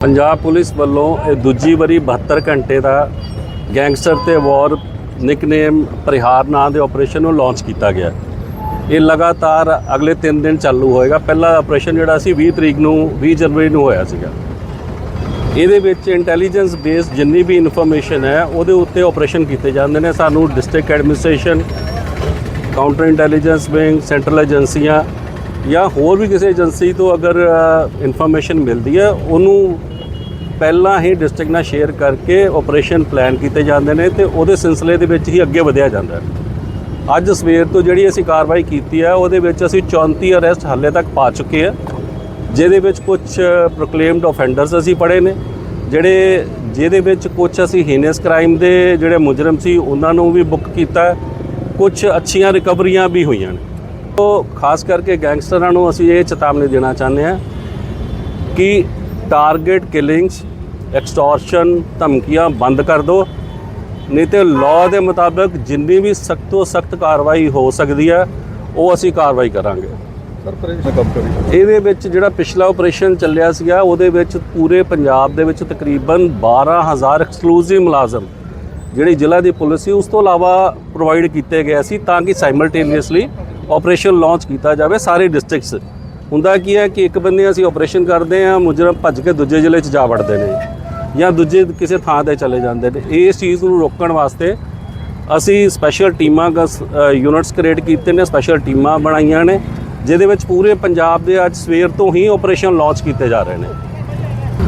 Punjab police ਵੱਲੋਂ ਇਹ ਦੂਜੀ ਵਾਰੀ 72 ਘੰਟੇ ਦਾ ਗੈਂਗਸਟਰ ਤੇ ਵਾਰ ਨਿਕਨੇਮ ਪਰਿਹਾਰ ਨਾਂ ਦੇ ਆਪਰੇਸ਼ਨ ਨੂੰ ਲਾਂਚ ਕੀਤਾ ਗਿਆ। ਇਹ ਲਗਾਤਾਰ ਅਗਲੇ 3 ਦਿਨ ਚਾਲੂ ਹੋਏਗਾ। ਪਹਿਲਾ ਆਪਰੇਸ਼ਨ ਜਿਹੜਾ ਸੀ 20 ਤਰੀਕ ਨੂੰ 20 ਜਨਵਰੀ ਨੂੰ ਹੋਇਆ ਸੀਗਾ। ਇਹਦੇ ਵਿੱਚ ਇੰਟੈਲੀਜੈਂਸ ਬੇਸ ਜਿੰਨੀ ਵੀ ਇਨਫੋਰਮੇਸ਼ਨ ਹੈ, ਉਹਦੇ ਉੱਤੇ ਆਪਰੇਸ਼ਨ ਕੀਤੇ ਜਾਂਦੇ ਨੇ। ਸਾਨੂੰ district administration, counter intelligence wing central ਏਜੰਸੀਆਂ ਜਾਂ ਹੋਰ ਵੀ ਕਿਸੇ ਏਜੰਸੀ ਤੋਂ ਅਗਰ ਇਨਫੋਰਮੇਸ਼ਨ ਮਿਲਦੀ ਹੈ, ਉਹਨੂੰ ਪਹਿਲਾਂ ਹੀ ਡਿਸਟ੍ਰਿਕਟ ਨਾਲ ਸ਼ੇਅਰ ਕਰਕੇ ਆਪਰੇਸ਼ਨ ਪਲਾਨ ਕੀਤੇ ਜਾਂਦੇ ਨੇ ਤੇ ਉਹਦੇ ਸਿਲਸਿਲੇ ਦੇ ਵਿੱਚ ਹੀ ਅੱਗੇ ਵਧਿਆ ਜਾਂਦਾ ਹੈ। ਅੱਜ ਸਵੇਰ ਤੋਂ ਜਿਹੜੀ ਅਸੀਂ ਕਾਰਵਾਈ ਕੀਤੀ ਹੈ, ਉਹਦੇ ਵਿੱਚ ਅਸੀਂ 34 ਅਰੈਸਟ ਹਾਲੇ ਤੱਕ ਪਾ ਚੁੱਕੇ ਆ ਜਿਹਦੇ ਵਿੱਚ ਕੁਝ ਪ੍ਰੋਕਲੇਮਡ ਆਫੈਂਡਰਸ ਅਸੀਂ ਪੜੇ ਨੇ, ਜਿਹੜੇ ਜਿਹਦੇ ਵਿੱਚ ਕੁਝ ਅਸੀਂ ਹੀਨਸ ਕ੍ਰਾਈਮ ਦੇ ਜਿਹੜੇ ਮੁਜਰਮ ਸੀ, ਉਹਨਾਂ ਨੂੰ ਵੀ ਬੁੱਕ ਕੀਤਾ ਕੁਝ ਅੱਛੀਆਂ ਰਿਕਵਰੀਆਂ ਵੀ ਹੋਈਆਂ ਨੇ। ਉਹ ਖਾਸ ਕਰਕੇ ਗੈਂਗਸਟਰਾਂ ਨੂੰ ਅਸੀਂ ਇਹ ਚੇਤਾਵਨੀ ਦੇਣਾ ਚਾਹੁੰਦੇ ਹਾਂ ਕਿ ਟਾਰਗੇਟ ਕਿਲਿੰਗਸ ਐਕਸਟੋਰਸ਼ਨ ਧਮਕੀਆਂ ਬੰਦ ਕਰ ਦਿਓ। ਨਹੀਂ ਤੇ ਲਾਅ ਦੇ ਮੁਤਾਬਕ ਜਿੰਨੀ ਵੀ ਸਖਤ ਤੋਂ ਸਖਤ ਕਾਰਵਾਈ ਹੋ ਸਕਦੀ ਹੈ ਉਹ ਅਸੀਂ ਕਾਰਵਾਈ ਕਰਾਂਗੇ। ਸਰ ਪਰੇਸ਼ਾਨ ਕੰਮ ਕਰੀ ਇਹਦੇ ਵਿੱਚ ਜਿਹੜਾ ਪਿਛਲਾ ਆਪਰੇਸ਼ਨ ਚੱਲਿਆ ਸੀਗਾ ਉਹਦੇ ਵਿੱਚ ਪੂਰੇ ਪੰਜਾਬ ਦੇ ਵਿੱਚ ਤਕਰੀਬਨ 12000 ਐਕਸਕਲੂਸਿਵ ਮੁਲਾਜ਼ਮ ਜਿਹੜੀ ਜ਼ਿਲ੍ਹਾ ਦੀ ਪੁਲਿਸ ਸੀ ਉਸ ਤੋਂ ਇਲਾਵਾ ਪ੍ਰੋਵਾਈਡ ਕੀਤੇ ਗਏ ਸੀ ਤਾਂ ਕਿ ਸਾਈਮਲਟੇਨੀਅਸਲੀ ਆਪਰੇਸ਼ਨ ਲਾਂਚ ਕੀਤਾ ਜਾਵੇ ਸਾਰੇ ਡਿਸਟ੍ਰਿਕਟਸ ਹੁੰਦਾ ਕੀ ਹੈ ਕਿ ਇੱਕ ਬੰਦੇ ਅਸੀਂ ਆਪਰੇਸ਼ਨ ਕਰਦੇ ਆ ਮੁਜਰਮ ਭੱਜ ਕੇ ਦੂਜੇ ਜ਼ਿਲ੍ਹੇ 'ਚ ਜਾ ਵੜਦੇ ਨੇ। ਜਾਂ ਦੂਜੇ ਕਿਸੇ ਥਾਂ ਤੇ ਚਲੇ ਜਾਂਦੇ ਨੇ। ਇਸ ਚੀਜ਼ ਨੂੰ ਰੋਕਣ ਵਾਸਤੇ ਅਸੀਂ ਸਪੈਸ਼ਲ ਟੀਮਾਂ ਯੂਨਿਟਸ ਕ੍ਰੀਏਟ ਕੀਤੇ ਨੇ ਸਪੈਸ਼ਲ ਟੀਮਾਂ ਬਣਾਈਆਂ ਨੇ, ਜਿਹਦੇ ਵਿੱਚ ਪੂਰੇ ਪੰਜਾਬ ਦੇ ਅੱਜ ਸਵੇਰ ਤੋਂ ਹੀ ਆਪਰੇਸ਼ਨ ਲਾਂਚ ਕੀਤੇ ਜਾ ਰਹੇ ਨੇ।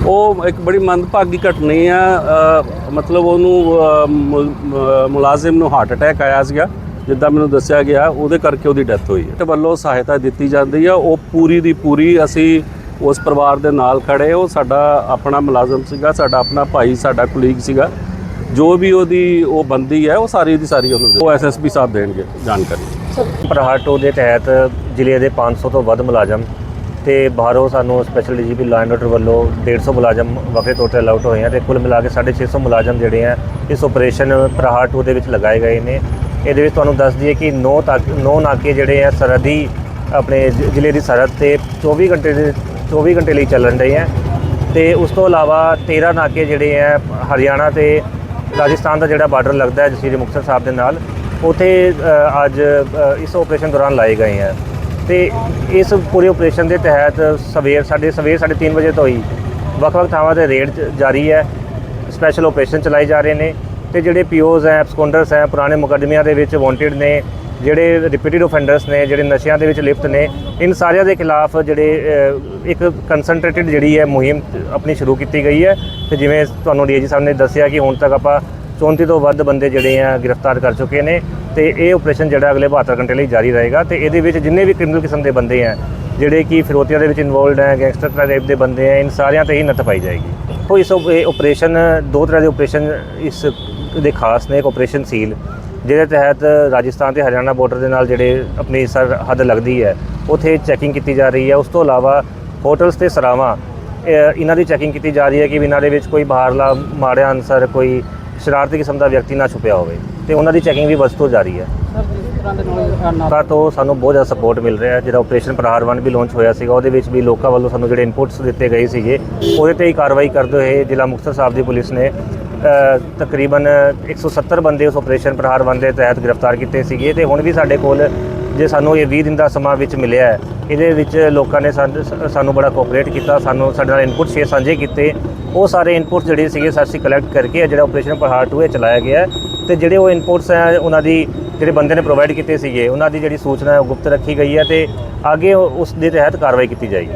ਉਹ ਇੱਕ ਬੜੀ ਮੰਦਭਾਗੀ ਘਟਨੀ ਆ ਮਤਲਬ ਉਹਨੂੰ ਮੁਲਾਜ਼ਮ ਨੂੰ ਹਾਰਟ ਅਟੈਕ ਆਇਆ ਸੀਗਾ, ਜਿੱਦਾਂ ਮੈਨੂੰ ਦੱਸਿਆ ਗਿਆ, ਉਹਦੇ ਕਰਕੇ ਉਹਦੀ ਡੈਥ ਹੋਈ ਹੈ। ਤੇ ਵੱਲੋਂ ਸਹਾਇਤਾ ਦਿੱਤੀ ਜਾਂਦੀ ਆ, ਉਹ ਪੂਰੀ ਦੀ ਪੂਰੀ ਅਸੀਂ ਉਸ ਪਰਿਵਾਰ ਦੇ ਨਾਲ ਖੜੇ, ਉਹ ਸਾਡਾ ਆਪਣਾ ਮੁਲਾਜ਼ਮ ਸੀਗਾ, ਸਾਡਾ ਆਪਣਾ ਭਾਈ, ਸਾਡਾ ਕੁਲੀਗ ਸੀਗਾ। ਜੋ ਵੀ ਉਹਦੀ ਉਹ ਬੰਦੀ ਹੈ, ਉਹ ਸਾਰੀ ਦੀ ਸਾਰੀ ਉਹਨੂੰ ਦੇ- ਉਹ ਐਸਐਸਪੀ ਸਾਹਿਬ ਦੇਣਗੇ ਜਾਣਕਾਰੀ। ਪ੍ਰਹਾਰ ਟੂ ਦੇ ਤਹਿਤ ਜ਼ਿਲ੍ਹੇ ਦੇ 500 ਤੋਂ ਵੱਧ ਮੁਲਾਜ਼ਮ ਤੇ ਬਾਹਰੋਂ ਸਾਨੂੰ special DGP law and order ਵੱਲੋਂ 150 ਮੁਲਾਜ਼ਮ ਵੱਖਰੇ ਤੌਰ ਤੇ ਅਲਾਊਟ ਹੋਏ ਆ ਤੇ ਕੁੱਲ ਮਿਲਾ ਕੇ 650 ਮੁਲਾਜ਼ਮ ਜਿਹੜੇ ਆ, ਇਸ ਆਪਰੇਸ਼ਨ ਪ੍ਰਹਾਰ ਟੂ ਦੇ ਵਿੱਚ ਲਗਾਏ ਗਏ ਨੇ। ਇਹਦੇ ਵਿੱਚ ਤੁਹਾਨੂੰ ਦੱਸ ਦਈਏ ਕਿ 9 ਤੱਕ 9 ਨਾਕੇ ਜਿਹੜੇ ਆ ਸਰਹੱਦੀ, ਆਪਣੇ ਜ਼ਿਲ੍ਹੇ ਦੀ ਸਰਹੱਦ ਤੇ 24 ਘੰਟੇ ਦੇ 24 ਘੰਟੇ ਲਈ ਚੱਲਣ ਰਹੇ ਹੈ ਤੇ ਉਸ ਤੋਂ ਇਲਾਵਾ 13 ਨਾਕੇ ਜਿਹੜੇ ਹੈ ਹਰਿਆਣਾ ਤੇ ਰਾਜਸਥਾਨ ਦਾ ਜਿਹੜਾ ਬਾਰਡਰ ਲੱਗਦਾ ਹੈ ਸ੍ਰੀ ਮੁਕਤਸਰ ਸਾਹਿਬ ਦੇ ਨਾਲ, ਉਥੇ ਅੱਜ ਇਸ ਆਪਰੇਸ਼ਨ ਦੌਰਾਨ ਲਾਏ ਗਏ ਹੈ ਤੇ ਇਸ ਪੂਰੇ ਆਪਰੇਸ਼ਨ ਦੇ ਤਹਿਤ ਸਵੇਰ ਸਾਡੇ, ਸਵੇਰ 3:30 ਵਜੇ ਤੋਂ ਹੀ ਵੱਖ-ਵੱਖ ਥਾਵਾਂ ਤੇ ਰੇਡ ਜਾਰੀ ਹੈ। ਸਪੈਸ਼ਲ ਆਪਰੇਸ਼ਨ ਚਲਾਏ ਜਾ ਰਹੇ ਨੇ। ਤੇ ਜਿਹੜੇ ਪੀਓਜ਼ ਹੈ ਐਬਸਕੌਂਡਰਸ ਹੈ, ਪੁਰਾਣੇ ਮੁਕੱਦਮਿਆਂ ਦੇ ਵਿੱਚ ਵਾਂਟਡ ਨੇ ਜਿਹੜੇ ਰਿਪੀਟਿਡ ਆਫੈਂਡਰਸ ਨੇ, ਜਿਹੜੇ ਨਸ਼ਿਆਂ ਦੇ ਵਿੱਚ ਲਿਪਤ ਨੇ, ਇਨ ਸਾਰਿਆਂ ਦੇ ਖਿਲਾਫ ਜਿਹੜੇ ਇੱਕ ਕਨਸੈਂਟਰੇਟਿਡ ਜਿਹੜੀ ਹੈ ਮੁਹਿੰਮ ਆਪਣੀ ਸ਼ੁਰੂ ਕੀਤੀ ਗਈ ਹੈ। ਤੇ ਜਿਵੇਂ ਤੁਹਾਨੂੰ ਡੀਜੀ ਸਾਹਿਬ ਨੇ ਦੱਸਿਆ ਕਿ ਹੁਣ ਤੱਕ ਆਪਾਂ 34 ਤੋਂ ਵੱਧ ਬੰਦੇ ਜਿਹੜੇ ਆ ਗ੍ਰਿਫਤਾਰ ਕਰ ਚੁੱਕੇ ਨੇ ਤੇ ਇਹ ਆਪਰੇਸ਼ਨ ਜਿਹੜਾ ਅਗਲੇ 72 ਘੰਟੇ ਲਈ ਜਾਰੀ ਰਹੇਗਾ ਤੇ ਇਹਦੇ ਵਿੱਚ ਜਿੰਨੇ ਵੀ ਕ੍ਰਿਮੀਨਲ ਕਿਸਮ ਦੇ ਬੰਦੇ ਆ, ਜਿਹੜੇ ਕਿ ਫਿਰੋਤੀਆਂ ਦੇ ਵਿੱਚ ਇਨਵੋਲਡ ਹੈ ਗੈਂਗਸਟਰ ਟਾਈਪ ਦੇ ਬੰਦੇ ਆ, ਇਨ ਸਾਰਿਆਂ ਤੇ ਹੀ ਨੱਥ ਪਾਈ ਜਾਏਗੀ। ਉਹ ਇਸ ਆਪਰੇਸ਼ਨ ਦੋ ਤਰ੍ਹਾਂ ਦੇ ਆਪਰੇਸ਼ਨ ਇਸ ਦੇ ਖਾਸ ਨੇ, ਇੱਕ ਆਪਰੇਸ਼ਨ ਸੀਲ ਜਿਹਦੇ ਤਹਿਤ ਰਾਜਸਥਾਨ ਤੇ ਹਰਿਆਣਾ ਬਾਰਡਰ ਦੇ ਨਾਲ ਜਿਹੜੇ ਆਪਣੀ ਸਰਹੱਦ ਲੱਗਦੀ ਹੈ ਉਥੇ ਚੈਕਿੰਗ ਕੀਤੀ ਜਾ ਰਹੀ ਹੈ। ਉਸ ਤੋਂ ਇਲਾਵਾ ਹੋਟਲਸ ਤੇ ਸਰਾਵਾਂ ਇਹ- ਇਹਨਾਂ ਦੀ ਚੈਕਿੰਗ ਕੀਤੀ ਜਾ ਰਹੀ ਹੈ ਕਿ ਵੀ ਇਹਨਾਂ ਦੇ ਵਿੱਚ ਕੋਈ ਬਾਹਰਲਾ ਮਾੜਿਆ ਅਨਸਰ ਕੋਈ ਸ਼ਰਾਰਤੀ ਕਿਸਮ ਦਾ ਵਿਅਕਤੀ ਨਾ ਛੁਪਿਆ ਹੋਵੇ ਤੇ ਉਹਨਾਂ ਦੀ ਚੈਕਿੰਗ ਵੀ ਵਸਤੋਂ ਜਾਰੀ ਹੈ। ਤਾਂ ਤੋਂ ਸਾਨੂੰ ਬਹੁਤ ਜ਼ਿਆਦਾ ਸਪੋਰਟ ਮਿਲ ਰਿਹਾ ਹੈ। ਜਿਹੜਾ ਆਪਰੇਸ਼ਨ ਪ੍ਰਹਾਰ 1 ਵੀ ਲਾਂਚ ਹੋਇਆ ਸੀਗਾ ਉਹਦੇ ਵਿੱਚ ਵੀ ਲੋਕਾਂ ਵੱਲੋਂ ਸਾਨੂੰ ਜਿਹੜੇ ਇਨਪੁਟਸ ਦਿੱਤੇ ਗਏ ਸੀਗੇ ਉਹਦੇ ਤੇ ਹੀ ਕਾਰਵਾਈ ਕਰਦੇ ਹੋਏ ਜ਼ਿਲ੍ਹਾ ਮੁਕਤਸਰ ਸਾਹਿਬ ਦੀ ਪੁਲਿਸ ਨੇ ਤਕਰੀਬਨ 170 ਬੰਦੇ ਉਸ ਆਪਰੇਸ਼ਨ ਪ੍ਰਹਾਰ 1 ਦੇ ਤਹਿਤ ਗ੍ਰਿਫਤਾਰ ਕੀਤੇ ਸੀਗੇ ਤੇ ਹੁਣ ਵੀ ਸਾਡੇ ਕੋਲ ਜੇ ਸਾਨੂੰ ਇਹ 20 ਦਿਨ ਦਾ ਸਮਾਂ ਵਿੱਚ ਮਿਲਿਆ ਹੈ, ਇਹਦੇ ਵਿੱਚ ਲੋਕਾਂ ਨੇ ਸਾਨ- ਸਾਨੂੰ ਬੜਾ ਕੋਆਪਰੇਟ ਕੀਤਾ, ਸਾਨੂੰ ਸਾਡੇ ਨਾਲ ਇਨਪੁਟ ਸ਼ੇਅਰ ਸਾਂਝੇ ਕੀਤੇ। ਉਹ ਸਾਰੇ ਇਨਪੁਟ ਜਿਹੜੇ ਸੀਗੇ ਅਸੀਂ ਕਲੈਕਟ ਕਰਕੇ ਜਿਹੜਾ ਆਪਰੇਸ਼ਨ ਪ੍ਰਹਾਰ 2 ਇਹ ਚਲਾਇਆ ਗਿਆ ਹੈ। ਤੇ ਜਿਹੜੇ ਉਹ ਇਨਪੁਟਸ ਹੈ, ਉਹਨਾਂ ਦੀ ਜਿਹੜੇ ਬੰਦੇ ਨੇ ਪ੍ਰੋਵਾਈਡ ਕੀਤੇ ਸੀਗੇ, ਉਹਨਾਂ ਦੀ ਜਿਹੜੀ ਸੂਚਨਾ ਉਹ ਗੁਪਤ ਰੱਖੀ ਗਈ ਹੈ ਤੇ ਅੱਗੇ ਉਸ ਦੇ ਤਹਿਤ ਕਾਰਵਾਈ ਕੀਤੀ ਜਾਏਗੀ।